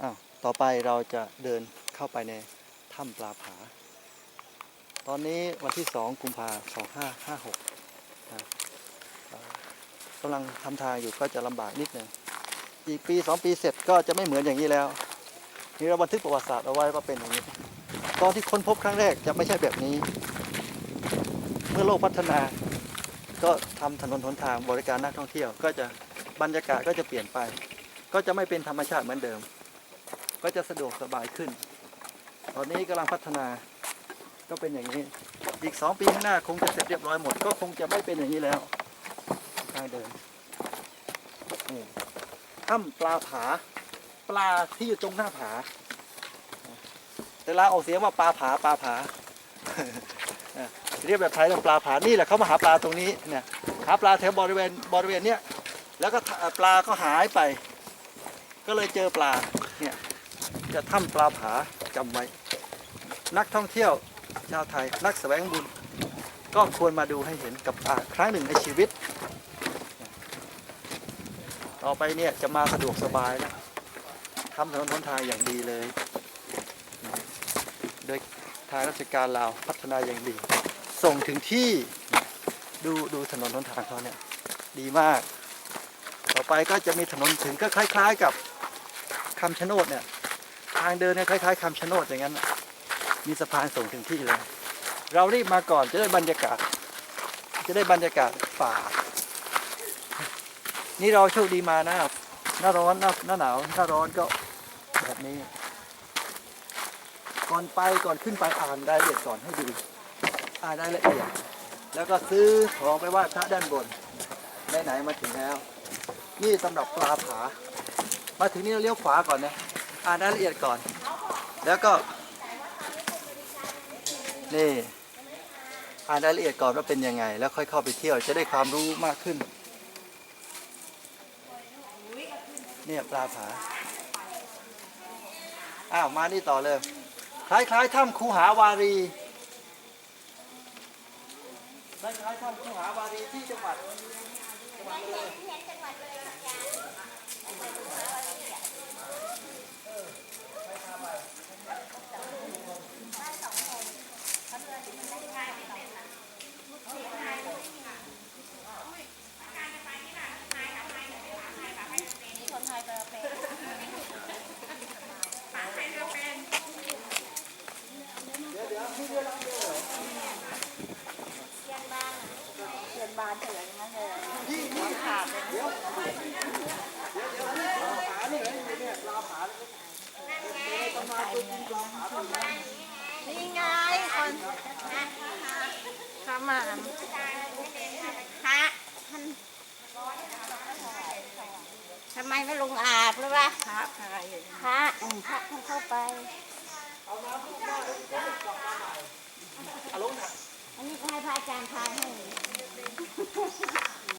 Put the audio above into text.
อ้าวต่อไปเราจะเดินเข้าไปในถ้ำปลาผา ตอนนี้วันที่ 2 กุมภาสองห้าห้าหกกำลังทำทางอยู่ก็จะลำบากนิดหนึ่งอีกปีสองปีเสร็จก็จะไม่เหมือนอย่างนี้แล้วนี่เราบันทึกประวัติศาสตร์เอาไว้ว่าเป็นอย่างนี้ ตอนที่ค้นพบครั้งแรกจะไม่ใช่แบบนี้ เมื่อโลกพัฒนา ก็ทำถนนหนทางบริการนักท่องเที่ยว ก็จะบรรยากาศก็จะเปลี่ยนไป ก็จะไม่เป็นธรรมชาติเหมือนเดิม ก็จะสะดวกสบายขึ้น ตอนนี้กำลังพัฒนาก็เป็นอย่างนี้ อีกสองปีข้างหน้าคงจะเสร็จเรียบร้อยหมด ก็คงจะไม่เป็นอย่างนี้แล้วทางเดินนี่ถ้ำปลาผา ปลาที่อยู่ตรงหน้าผา แต่ลาออกเสียงว่าปลาผาปลาผาเรียกแบบไทยว่าปลาผานี่แหละเขามาหาปลาตรงนี้เนี่ยหาปลาแถวบริเวณบริเวณเนี้ยแล้วก็ปลาก็หายไป ก็เลยเจอปลา จะถ้ำปลาผาจำไว้ นักท่องเที่ยวชาวไทย นักแสวงบุญ ก็ควรมาดูให้เห็นกับตาครั้งหนึ่งในชีวิต ต่อไปเนี่ยจะมาสะดวกสบายแล้วทำถนนหนทางอย่างดีเลย โดยทางราชการลาวพัฒนาอย่างดี ส่งถึงที่ดูดูถนนหนทางเขาเนี่ยดีมาก ต่อไปก็จะมีถนนถึงก็คล้าย ๆ กับคำชะโนดเนี่ย ทางเดินเนี่ยคล้ายๆคำชะโนดอย่างนั้น มีสะพานส่งถึงที่เลย เรารีบมาก่อนจะได้บรรยากาศ จะได้บรรยากาศป่า นี่เราโชคดีมานะหน้าร้อนหน้าหน้าหนาวหน้าร้อนก็แบบนี้ ก่อนไปก่อนขึ้นไปอ่านรายละเอียดก่อนให้ดูอ่านรายละเอียด แล้วก็ซื้อของไปไหว่าพระด้านบนไหนๆมาถึงแล้ว นี่สำหรับปลาผา มาถึงนี่เราเลี้ยวขวาก่อนนะ อ่านรายละเอียดก่อน แล้วก็ นี่อ่านรายละเอียดก่อนว่าเป็นยังไง แล้วค่อยเข้าไปเที่ยวจะได้ความรู้มากขึ้น เนี่ยปลาผา อ้าว มานี่ต่อเลย คล้ายๆถ้ำคูหาวารีคล้ายๆถ้ำคูหาวารีที่จังหวัดจังหวัดเลยเดี๋ยวเดี๋ยวพี่เรือลำเรือเหรอ เรียน บานเฉยนั่นเลยพี่นี่ขาดเดี๋ยวเดี๋ยวเดี๋ยวลาผานี่เนี่เนี่ยปลาผานี่ยประมาณตัวจริงผาตัวนี้นี่ไงคนทำมาพระท่านทำไมไม่ลงอาบหรือวะพระอะไรพระอืมพระท่านเข้าไป